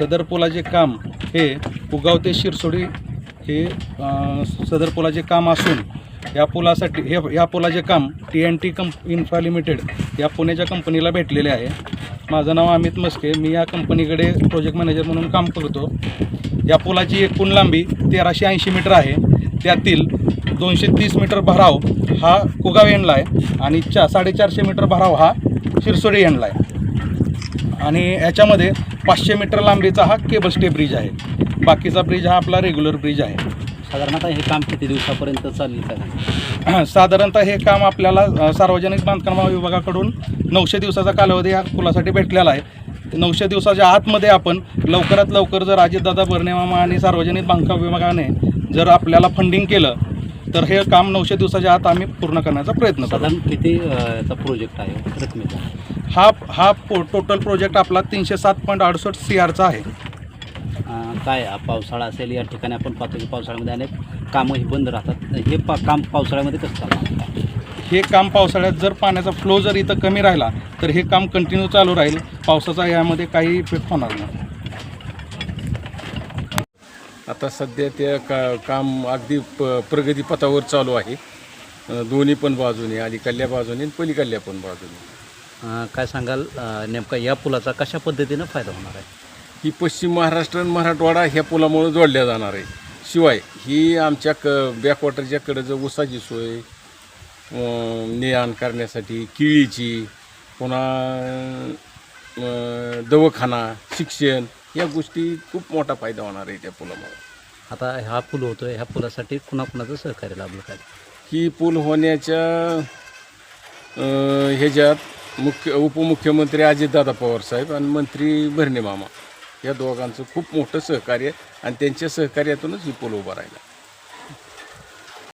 सदर पुलाचे काम हे उगाव ते शिरसोडी हे सदर पुलाचे काम असून या पुलासाठी हे या पुलाचे काम T N T comp infra limited या पुण्याच्या कंपनीला भेटलेले आहे. माझं नाव अमित मस्के. मी या कंपनीकडे प्रोजेक्ट मॅनेजर म्हणून काम करतो. या पुलाची एकूण लांबी तेराशे ऐंशी मीटर आहे. त्यातील दोनशे तीस मीटर भराव हा कुगाव एंडला आहे आणि चा साडेचारशे मीटर भराव हा शिरसोडी एंडला आहे. आणि याच्यामध्ये पाचशे मीटर लांबीचा हा केबल स्टे ब्रिज आहे. बाकीचा ब्रिज हा आपला रेग्युलर ब्रिज आहे. साधारणतः हे काम किती दिवसापर्यंत चालेल साधारणतः हे काम आपल्याला सार्वजनिक बांधकाम विभागाकडून नऊशे दिवसाचा कालावधी या पुलासाठी भेटलेला आहे. नऊशे दिवसाच्या आतमध्ये आपण लवकरात लवकर जर अजितदादा बर्नेमामा आणि सार्वजनिक बांधकाम विभागाने जर आपल्याला फंडिंग केलं तर हे काम नऊशे दिवसाच्या आत आम्ही पूर्ण करण्याचा प्रयत्न करू. साधारण किती अ, याचा प्रोजेक्ट आहे रकमेचा? हा हा पो टोटल प्रोजेक्ट आपला तीनशे सात पॉईंट अडुसष्ट सी आरचा आहे. अ, काय हा पावसाळा असेल या ठिकाणी आपण पाहतो की पावसाळ्यामध्ये अनेक कामंही बंद राहतात. हे पा काम पावसाळ्यामध्ये कसं चालतं हे काम पावसाळ्यात जर पाण्याचा फ्लो जर इथं कमी राहिला तर हे काम कंटिन्यू चालू राहील. पावसाचा यामध्ये काही इफेक्ट होणार नाही. आता सध्या त्या का काम अगदी प प्रगतीपथावर चालू आहे. अ, दोन्ही पण बाजूने अलीकडल्या बाजूने आणि पलीकडल्या पण बाजूने. अ, काय सांगाल? अ, नेमका या पुलाचा कशा पद्धतीनं फायदा होणार आहे? ही पश्चिम महाराष्ट्र आणि मराठवाडा ह्या पुलामुळे जोडल्या जाणार आहे. शिवाय ही आमच्या क बॅकवॉटरच्या कडं ऊसाची सोय ने आण करण्यासाठी केळीची पुन्हा अ, दवाखाना शिक्षण या गोष्टी खूप मोठा फायदा होणार आहे त्या पुलामुळे. आता हा पूल होतो ह्या पुलासाठी कुणाकुणाचं सहकार्य लाभलं काय ही पूल होण्याच्या अ, ह्याच्यात मुख्य उपमुख्यमंत्री अजितदादा पवार साहेब आणि मंत्री भरणे मामा. या दोघांचं खूप मोठं सहकार्य आणि त्यांच्या सहकार्यातूनच ही पूल उभा राहिला.